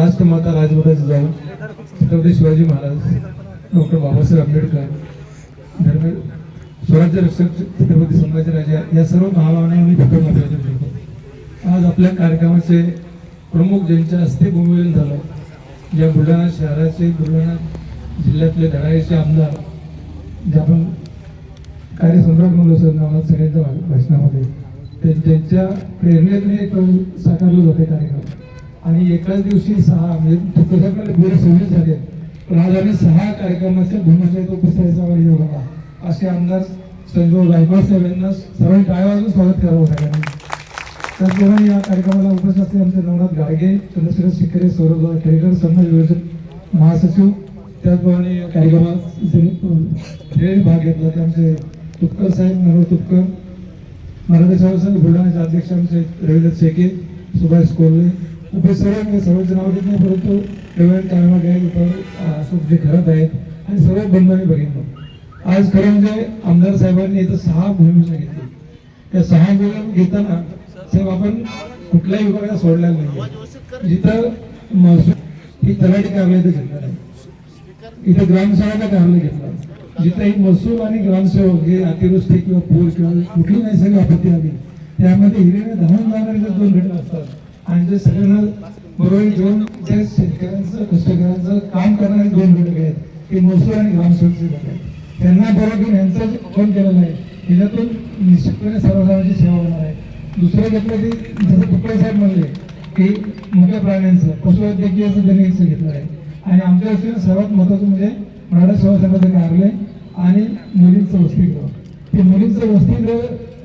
राष्ट्रमाता राजमाताचे जाऊ छत्रपती शिवाजी महाराज डॉक्टर बाबासाहेब आंबेडकर धर्म स्वराज्य रक्षक छत्रपती संभाजीराजे या सर्व महामानवांना मी फक्त महत्त्वाचे ठेवतो आज आपल्या कार्यक्रमाचे प्रमुख ज्यांच्या हस्ते भूमिहीन झालं ज्या बुलढाणा शहराचे बुलढाणा जिल्ह्यातले धडाईचे आमदार जे आपण कार्यसम्राट म्हणलो सर नावात सगळ्यांच्या भाषणामध्ये ते त्यांच्या प्रेरणेने एक साकारलं जाते कार्यक्रम. आणि एकाच दिवशी सहा म्हणजे तुकडोबाकडे वेळ सव्वीस झाले. पण आज आम्ही सहा कार्यक्रमाच्या भूमिकेत उपस्थितीचा योग होता असे आमदार संजोग गायकवाड साहेब यांना सर्वांनी टाळ्या वाजून स्वागत करावं सगळ्यांनी त्याचप्रमाणे या कार्यक्रमाला उपस्थित असलेले आमचे नवनाथ गाडगे चंद्रशेखर शिखरे सौरभ खेडेकर समाज विभाजन महासचिव. त्याचप्रमाणे या कार्यक्रमात ज्यांनी भाग घेतला ते आमचे तुपकर साहेब मनोहर तुपकर मराठी सेवा बुलढाण्याचे अध्यक्ष आमचे रवींद्र शेके सुभाष कोल्हे उपस्थित सर्व म्हणजे नाव घेत नाही परंतु रवींद्र काळमा तर अशोक जे खरत आहेत आणि सर्व बंधने बघितलं. आज खरं म्हणजे आमदार साहेबांनी इथं सहा भूमिका घेतली. त्या सहा भूमिका घेताना साहेब आपण कुठल्याही विभागाला सोडलेला नाही जिथं म्हणजे महसूल ही तलाठी कार्यालय इथं घेतलं आहे. इथं ग्रामसेवाला कार्यालय घेतला जिथं ही महसूल आणि ग्रामसेवक हे अतिवृष्टी किंवा पूर किंवा कुठली नैसर्गिक आपत्ती आली त्यामध्ये हिरेने धावून जाणारे जर दोन घटना असतात आणि जे सगळ्यांना बरोबर घेऊन जे शेतकऱ्यांचं कष्टकऱ्यांचं काम करणारे दोन घटक आहेत. ते महसूल आणि ग्रामसेवकचे घटक आहेत. त्यांना बरोबर घेऊन यांचं फोन केलेलं आहे. त्याच्यातून निश्चितपणे सर्वसामान्यांची सेवा होणार आहे. दुसरं घेतलं की जसं तुकडे साहेब म्हणले की मोठ्या प्राण्यांचं पशुवैद्यकीयचं त्यांनी हिस्सा घेतलं आहे. आणि आमच्या दृष्टीने सर्वात महत्वाचं म्हणजे मराठा सेवा संघाचं कार्यालय आणि मुलींचं वसतिगृह. ते मुलींचं वसतिगृह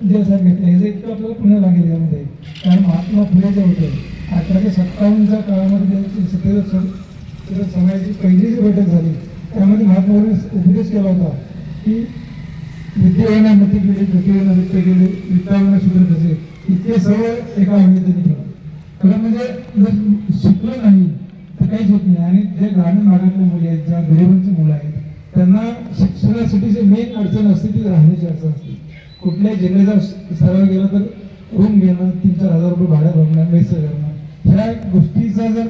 दिवसात घेतले. हे जे इतकं आपल्याला पुण्य लागेल यामध्ये. कारण महात्मा फुले जे होते अठराशे सत्तावन्नच्या काळामध्ये त्यांची सत्तेचं समाजाची पहिली जी बैठक झाली त्यामध्ये महात्मा फुलेंनी उपदेश केला होता की विद्येना मती गेली गतीवेना वित्त गेले वित्तावेना शूद्र कसे? इतके सगळं एका हवेत केलं खरं म्हणजे जर शिकलं नाही तर काहीच होत नाही. आणि जे ग्रामीण भागातल्या मुली आहेत ज्या गरिबांची मुलं आहेत त्यांना शिक्षणासाठी जे मेन अडचण असते ती राहण्याची अडचण असते. कुठल्याही जिल्ह्याचा सर्व गेलं तर रूम घेणं तीन चार हजार रुपये भाडं भरणं मेस करणं ह्या गोष्टीचा जर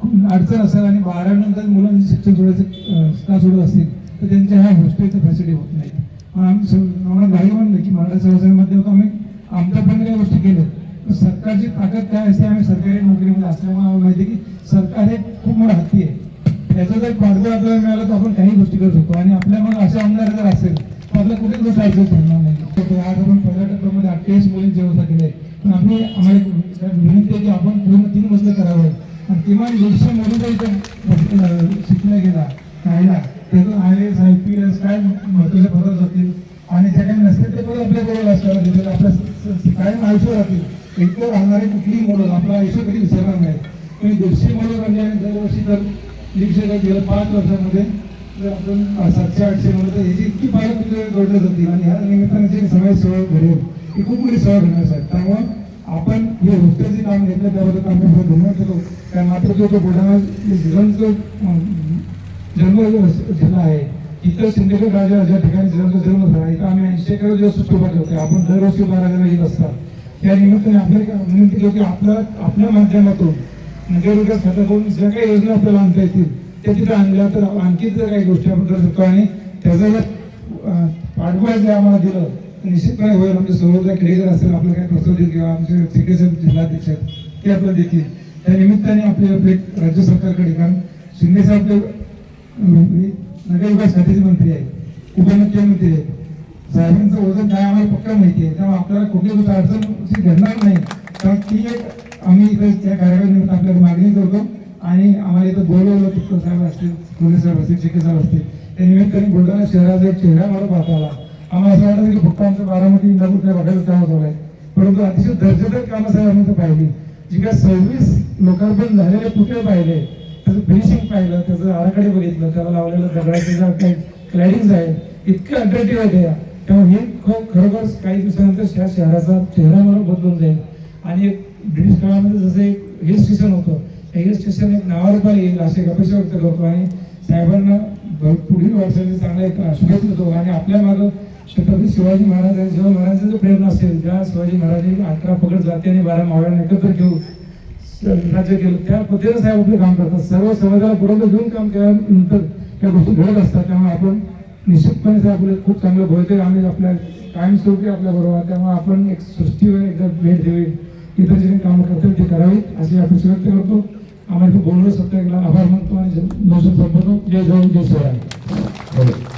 खूप अडचण असेल आणि बारावीनंतर मुलांचे शिक्षण सोडायचं का सोडत असतील तर त्यांच्या ह्या हॉस्टेलच्या फॅसिलिटी होत नाही. आम्ही आम्हाला गाडी म्हणलं की मराठा सेवासंघामध्ये होतो आम्ही आमच्या पण काही गोष्टी केल्या. तर सरकारची ताकद काय असते? आम्ही सरकारी नोकरीमध्ये असल्यामुळे आम्हाला माहिती आहे की सरकार हे खूप मोठा हत्ती आहे. याचा जर पाठबळ आपल्याला मिळाला तर आपण काही गोष्टी करू शकतो. आणि आपल्या मग असे आमदार जर असेल तर आपल्याला कुठेच गोष्ट अडचण पडणार नाही. आज आपण पहिल्या टप्प्यामध्ये अठ्ठावीस मुलींची व्यवस्था केली पण आपली आम्हाला विनंती आहे की आपण पूर्ण तीन मजले करावं. आणि किमान दीडशे मुली इथं गेला राहिला. त्यातून I S I P S काय महत्त्वाचे पदं जातील आणि ज्या काही नसतील ते पद आपल्या बरोबर असतात तिथे आपल्या कायम आयुष्य राहतील? इतकं राहणारी कुठलीही मुलं आपलं आयुष्य कधी विसरणार नाही. तुम्ही दीडशे मुलं म्हणजे दरवर्षी जर दीडशे गेलं पाच वर्षामध्ये. जर आपण सातशे आठशे मुलं तर ह्याची इतकी पालक होती. आणि ह्या निमित्ताने जे समाज सेवा घडेल ही खूप मोठी सेवा घेणार साहेब त्यामुळे आपण हे हॉस्टेलचे काम घेतलं त्याबद्दल आम्ही खूप धन्यवाद करतो कारण मात्र जो तो बुलढाणा जिल्ह्यांचं अं, जन्म झाला आहे इथं सिंधुदुर्ग राजा ज्या ठिकाणी जिल्ह्याचा जन्म झाला इथं आम्ही ऐंशी एकर दिवस सुट्टी उभा ठेवते आपण दरवर्षी बारा जण येत असतात. त्या निमित्ताने आपल्याला विनंती केली की आपल्या आपल्या माध्यमातून म्हणजे नगरविकास खात्याकडून ज्या काही योजना आपल्याला आणता येतील त्या तिथे आणल्या तर आणखी जर काही गोष्टी आपण करू शकतो आणि त्याचा पाठबळ जे आम्हाला दिलं निश्चितपणे होईल. आमचे सर्वोदय खेडेकर असेल आपलं काही प्रस्ताव देईल किंवा आमचे सिकेचे जिल्हाध्यक्ष आहेत, ते आपल्याला देतील. त्या निमित्ताने आपले आपले राज्य सरकारकडे कारण शिंदे साहेब नगरविकास खात्याचे मंत्री आहेत उपमुख्यमंत्री आहेत. साहेबांचं वजन काय आम्हाला पक्का माहिती आहे. त्यामुळे आपल्याला कुठली गोष्ट अडचण घडणार नाही. कारण ती एक आम्ही इथं त्या कार्यालयानिमित्त आपल्याला मागणी करतो. आणि आम्हाला इथं बोलवलं तुपकर साहेब असतील कोल्हे साहेब असतील शेके साहेब असतील त्या निमित्ताने बुलढाणा शहराचा एक चेहरा मला पाहता आला. आम्हाला असं वाटतं की फक्त आमचं बारामती इंदापूर त्या बघायला काम होत आहे. परंतु अतिशय दर्जेदार कामं साहेब आम्ही इथं पाहिली. जी काय सव्वीस लोकार्पण झालेले पुतळे पाहिले त्याचं फिनिशिंग पाहिलं त्याचं आराखडे बघितलं त्याला लावलेलं दगडाचे ज्या काही क्लॅडिंग्स आहेत इतके अट्रॅक्टिव्ह आहे या त्यामुळे हे खूप खरोखर काही दिवसानंतर ह्या शहराचा चेहरा मला बदलून जाईल. आणि एक ब्रिटिश काळामध्ये जसं एक हिल स्टेशन होतं हे हिल स्टेशन एक नावारूपाला येईल अशी अपेक्षा व्यक्त करतो. आणि साहेबांना पुढील वाटचाली चांगला एक शुभेच्छा देतो. आणि आपल्या मागं छत्रपती शिवाजी महाराज आणि शिवाजी महाराजांचं प्रेरणा असेल ज्या शिवाजी महाराजांनी अकरा पकड जाते आणि बारा मावळ्यांना एकत्र घेऊन राज्य केलं. त्या पद्धतीने साहेब आपलं काम करतात. सर्व समाजाला पुरवठा घेऊन काम केल्यानंतर त्या गोष्टी घडत असतात. त्यामुळे आपण निश्चितपणे साहेब आपलं खूप चांगलं भवितव्य आम्ही आपल्या कायमस्वरूपी आपल्या बरोबर. त्यामुळे आपण एक सृष्टीवर एकदा भेट देवी इतर जे काम कामं करतील ते करावी अशी अपेक्षा व्यक्त करतो. અમારી બોલનું સત્યાગ્રહ આભાર માનવા જરૂર સંપૂર્ણ જય જય જય સ્વરાજ